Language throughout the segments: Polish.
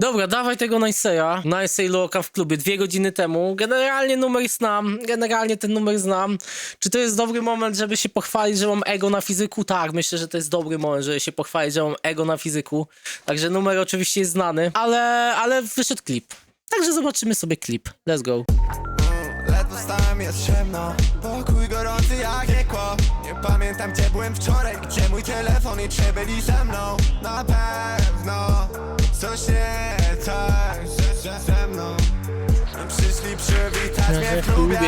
Dobra, dawaj tego Nice'a. Nice'a Loka w klubie dwie godziny temu. Generalnie numer znam, generalnie ten numer znam. Czy to jest dobry moment, żeby się pochwalić, że mam ego na fizyku? Tak, myślę, że to jest dobry moment, żeby się pochwalić, że mam ego na fizyku. Także numer oczywiście jest znany, ale, ale wyszedł klip. Także zobaczymy sobie klip. Let's go. Ledwo stałem, jest ciemno Pokój gorący jak piekło Nie pamiętam gdzie byłem wczoraj Gdzie mój telefon i czy byli ze mną Na pewno Coś nie tak ze- ze mną Przyszli przywitać mnie w klubie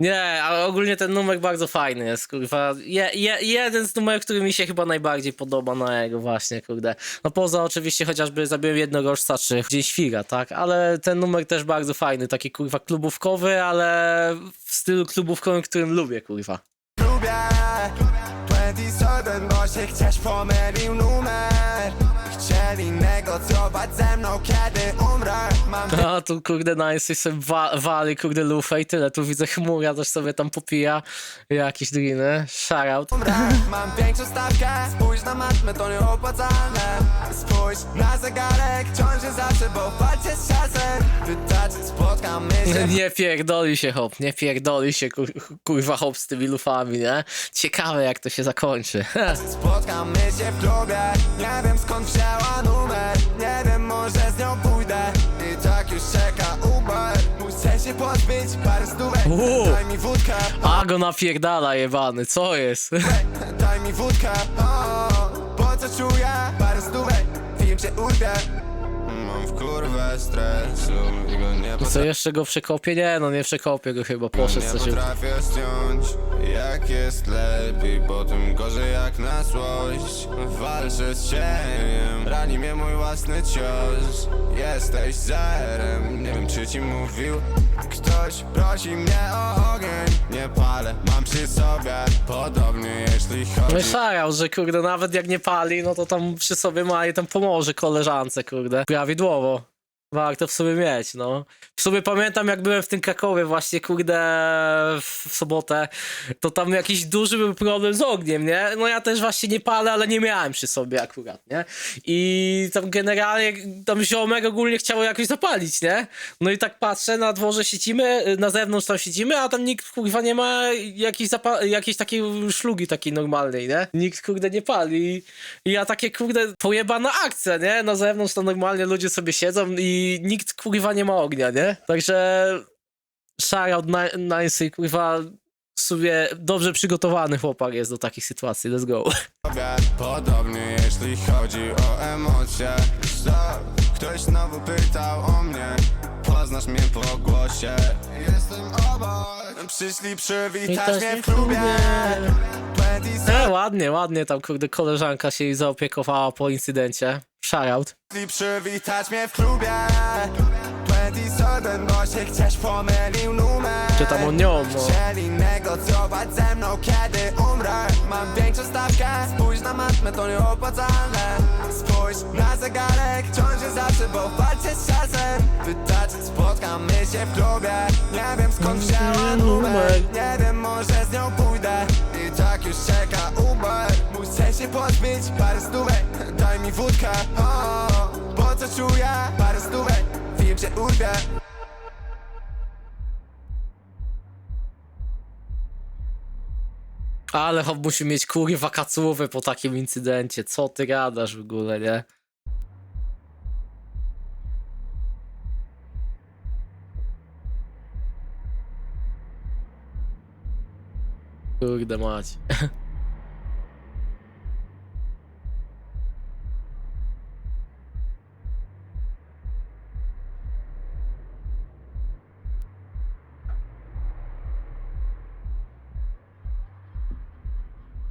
Nie, ale ogólnie ten numer bardzo fajny jest, kurwa. Je, je, jeden z numerów, który mi się chyba najbardziej podoba na jego właśnie, kurde. No poza oczywiście chociażby zabiłem jednorożca czy Dzień Świra, tak? Ale ten numer też bardzo fajny, taki kurwa klubówkowy, ale w stylu klubówkowym, którym lubię, kurwa. klubie 27, bo się chcieć pomylił numer Chcieli negocjować ze mną kiedy umrę Mam A tu kurde nice sobie wa wali kurde lufę i tyle. Tu widzę chmura też sobie tam popija jakieś driny. Shoutout. umrę Mam większą stawkę Spójrz na to nieopłacalne Spójrz na zegarek Wciąż jest zawsze, bo z czasem spotkamy się Nie pierdoli się hop, nie pierdoli się kur, kurwa hop z tymi lufami, nie? Ciekawe jak to się zakończy. Spotkamy się w klubie skąd wzięła numer. Nie wiem, może z nią pójdę. I tak już czeka Uber. Muszę się pozbyć parę stówek. Uuu. Daj mi wódkę. A go napierdala jebany, co jest? Daj mi wódkę. O, co czuję parę stówek? Film cię urwie Mam w kurwę stresu I go nie Co jeszcze go przekopię? Nie no, nie przekopię go chyba, poszedł Nie coś. potrafię zdjąć jest lepiej Potem gorzej jak na złość. Walczę z cieniem Rani mnie mój własny cios. Jesteś zerem Nie wiem czy ci mówił. Ktoś prosi mnie o ogień. Nie palę, mam przy sobie. Podobnie jeśli No i chodzi szarał, że kurde, nawet jak nie pali, no to tam przy sobie ma i tam pomoże koleżance, kurde. Prawidłowo. Warto w sobie mieć, no. W sobie pamiętam, jak byłem w tym Krakowie właśnie, kurde, w w sobotę, to tam jakiś duży był problem z ogniem, nie? No ja też właśnie nie palę, ale nie miałem przy sobie akurat, nie? I tam generalnie, tam ziomek ogólnie chciało jakoś zapalić, nie? No i tak patrzę, na dworze siedzimy, na zewnątrz tam siedzimy, a tam nikt kurwa nie ma jakiejś, jakiejś takiej szlugi takiej normalnej, nie? Nikt kurde nie pali. I ja takie kurde pojebana akcja, nie? Na zewnątrz to normalnie ludzie sobie siedzą i nikt kurwa nie ma ognia, nie? Także shoutout na- nice, kurwa sobie dobrze przygotowany chłopak jest do takich sytuacji, let's go. Podobnie jeśli chodzi o emocje Stop. Ktoś znowu pytał o mnie Poznasz mnie po głosie Jestem obok Przyszli przywitać mnie w klubie 27 E, ładnie, ładnie tam kurde koleżanka się jej zaopiekowała po incydencie. Shoutout. Przyszli przywitać mnie w klubie. 27 Bo się chcieć pomylił numer. Czy tam o nią, no. Chcieli negocjować ze mną kiedy umrę. Mam większą stawkę. Spójrz na matmę, to nieopłacalne. Spójrz na zegarek Wciąż jest zawsze, bo walczę z czasem. Wystarczy, spotkamy się w klubie. Nie wiem skąd wzięła numer. Nie wiem, się pozbyć parę stówek Daj mi wódkę o, Po co czuję parę stówek Film cię urwie Ale Hop musi mieć kurwa kacłówę po takim incydencie. Co ty gadasz w ogóle, nie? Kurde mać.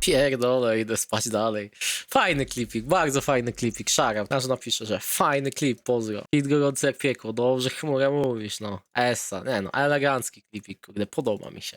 Pierdolę, idę spać dalej. Fajny klipik, bardzo fajny klipik, szara. Aż napiszę, że fajny klip, pozdro. Hit gorący jak piekło, dobrze chmura mówisz, no. Essa, nie no, elegancki klipik, kurde, podoba mi się.